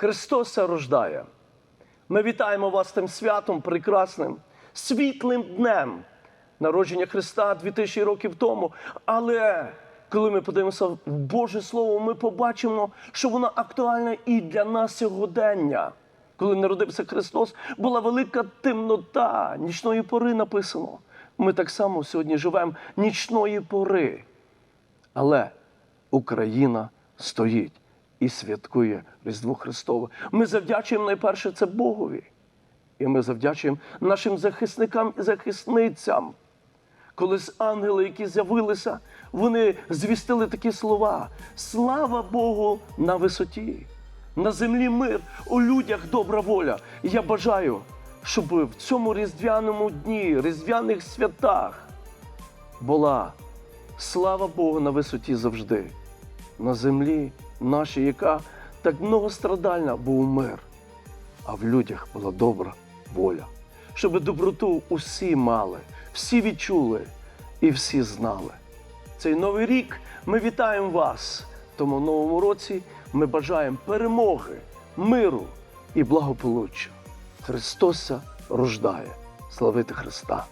Христос рождає. Ми вітаємо вас тим святом прекрасним, світлим днем народження Христа 2000 років тому. Але коли ми подивимося в Боже Слово, ми побачимо, що воно актуальне і для нас сьогодення. Коли народився Христос, була велика темнота, нічної пори написано. Ми так само сьогодні живемо нічної пори. Але Україна стоїть і святкує Різдво Христове. Ми завдячуємо найперше це Богові. І ми завдячуємо нашим захисникам і захисницям. Коли ангели, які з'явилися, вони звістили такі слова: Слава Богу на висоті, на землі мир, у людях добра воля. Я бажаю, щоб в цьому різдвяному дні, різдвяних святах була слава Богу на висоті завжди, на землі нашій, яка так многострадальна, був мир, а в людях була добра воля. Щоб доброту усі мали, всі відчули і всі знали. Цей новий рік ми вітаємо вас. Тому в новому році ми бажаємо перемоги, миру і благополуччя. Христоса рождає. Славити Христа!